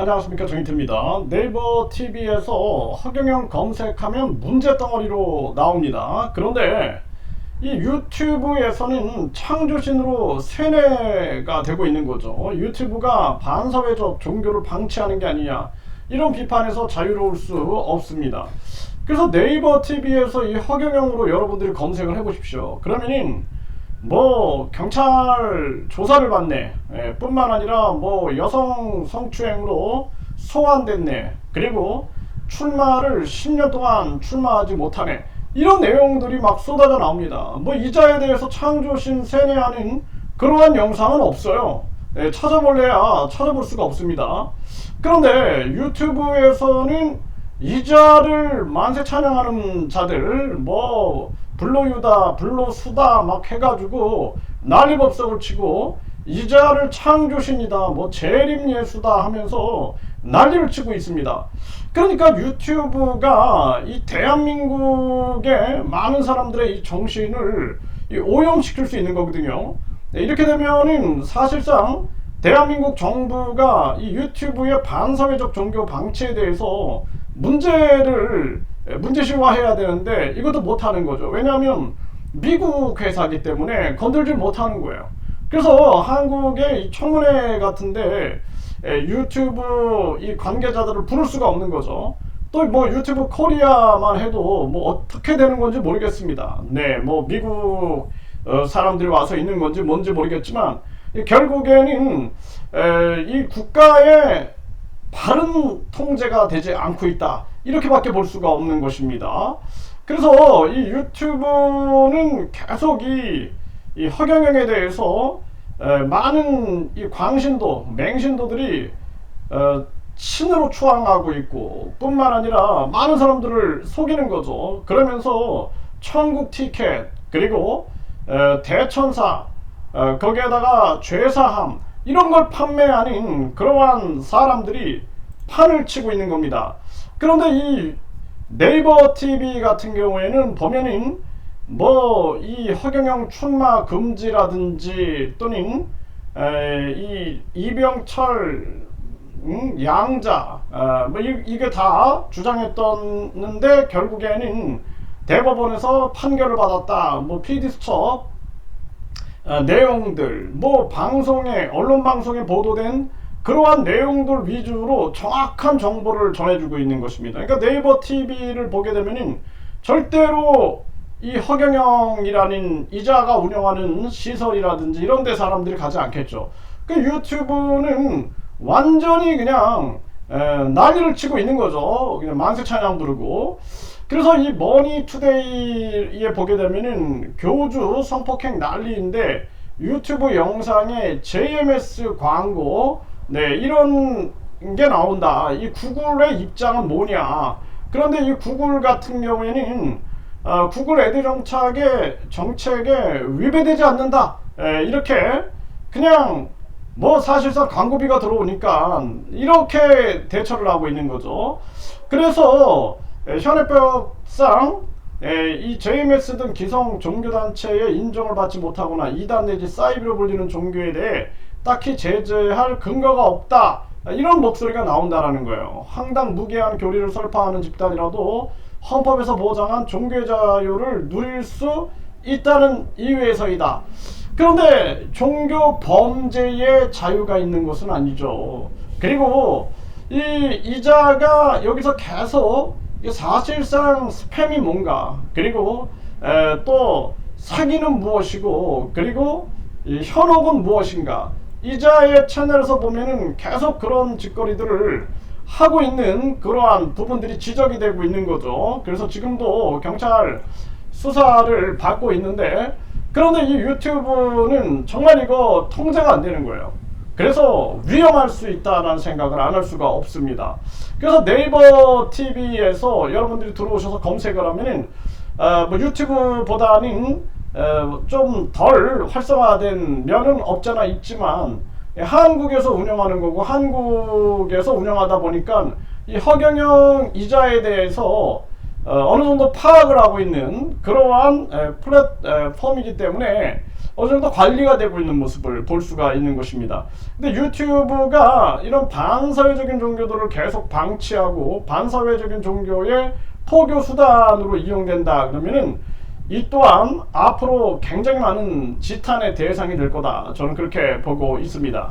안녕하십니까 정인태입니다. 네이버 TV에서 허경영 검색하면 문제 덩어리로 나옵니다. 그런데 이 유튜브에서는 창조신으로 세뇌가 되고 있는 거죠. 유튜브가 반사회적 종교를 방치하는 게 아니냐 이런 비판에서 자유로울 수 없습니다. 그래서 네이버 TV에서 이 허경영으로 여러분들이 검색을 해보십시오. 그러면은 뭐 경찰 조사를 받네. 예, 뿐만 아니라 뭐 여성 성추행으로 소환됐네. 그리고 출마를 10년 동안 출마하지 못하네. 이런 내용들이 막 쏟아져 나옵니다. 뭐 이자에 대해서 창조신 세뇌하는 그러한 영상은 없어요. 예, 찾아볼래야 찾아볼 수가 없습니다. 그런데 유튜브에서는 이자를 만세 찬양하는 자들 뭐 불로유다 불로수다 막 해가지고 난리법석을 치고 이자를 창조신이다 뭐 재림예수다 하면서 난리를 치고 있습니다. 그러니까 유튜브가 이 대한민국의 많은 사람들의 이 정신을 이 오염시킬 수 있는 거거든요. 네, 이렇게 되면은 사실상 대한민국 정부가 이 유튜브의 반사회적 종교 방치에 대해서 문제를 문제시화해야 되는데 이것도 못하는 거죠. 왜냐하면 미국 회사이기 때문에 건들지 못하는 거예요. 그래서 한국의 이 청문회 같은데 유튜브 이 관계자들을 부를 수가 없는 거죠. 또 뭐 유튜브 코리아만 해도 뭐 어떻게 되는 건지 모르겠습니다. 네, 뭐 미국 어, 사람들이 와서 있는 건지 뭔지 모르겠지만 결국에는 이 국가의 바른 통제가 되지 않고 있다. 이렇게밖에 볼 수가 없는 것입니다. 그래서 이 유튜브는 계속 이, 이 허경영에 대해서 에, 많은 이 광신도, 맹신도들이 어, 신으로 추앙하고 있고 뿐만 아니라 많은 사람들을 속이는 거죠. 그러면서 천국 티켓 그리고 에, 대천사 어, 거기에다가 죄사함 이런 걸 판매하는 그러한 사람들이 판을 치고 있는 겁니다. 그런데 이 네이버 TV 같은 경우에는 보면은 뭐 이 허경영 출마 금지라든지 또는 에, 이 이병철 음, 양자 어, 뭐 이, 이게 다 주장했었는데 결국에는 대법원에서 판결을 받았다. 뭐 PD수첩 어, 내용들 뭐 방송에 언론 방송에 보도된 그러한 내용들 위주로 정확한 정보를 전해주고 있는 것입니다. 그러니까 네이버 TV를 보게 되면은 절대로 이 허경영이라는 이자가 운영하는 시설이라든지 이런 데 사람들이 가지 않겠죠. 그 유튜브는 완전히 그냥 에, 난리를 치고 있는 거죠. 그냥 만세 찬양 부르고. 그래서 이 머니 투데이에 보게 되면은 교주 성폭행 난리인데 유튜브 영상에 JMS 광고 네, 이런 게 나온다. 이 구글의 입장은 뭐냐? 그런데 이 구글 같은 경우에는 어, 구글 애드 정착의 정책에 위배되지 않는다. 에, 이렇게 그냥 뭐 사실상 광고비가 들어오니까 이렇게 대처를 하고 있는 거죠. 그래서 현행법상 이 JMS 등 기성 종교단체의 인정을 받지 못하거나 이단 내지 사이비로 불리는 종교에 대해 딱히 제재할 근거가 없다. 이런 목소리가 나온다라는 거예요. 황당 무계한 교리를 설파하는 집단이라도 헌법에서 보장한 종교 자유를 누릴 수 있다는 이유에서이다. 그런데 종교 범죄의 자유가 있는 것은 아니죠. 그리고 이 이자가 여기서 계속 사실상 스팸이 뭔가 그리고 에, 또 사기는 무엇이고 그리고 현혹은 무엇인가 이자의 채널에서 보면은 계속 그런 짓거리들을 하고 있는 그러한 부분들이 지적이 되고 있는 거죠. 그래서 지금도 경찰 수사를 받고 있는데 그런데 이 유튜브는 정말 이거 통제가 안 되는 거예요. 그래서 위험할 수 있다는 생각을 안 할 수가 없습니다. 그래서 네이버 TV에서 여러분들이 들어오셔서 검색을 하면은 어, 뭐 유튜브보다는 좀덜 활성화된 면은 없잖아 있지만 한국에서 운영하는 거고 한국에서 운영하다 보니까 이 허경영 이자에 대해서 어, 느 정도 파악을 하고 있는 그러한 플랫폼이기 때문에 어느 정도 관리가 되고 있는 모습을 볼 수가 있는 것입니다. 근데 유튜브가 이런 반사회적인 종교들을 계속 방치하고 반사회적인 종교의 포교 수단으로 이용된다 그러면은 이 또한 앞으로 굉장히 많은 지탄의 대상이 될 거다. 저는 그렇게 보고 있습니다.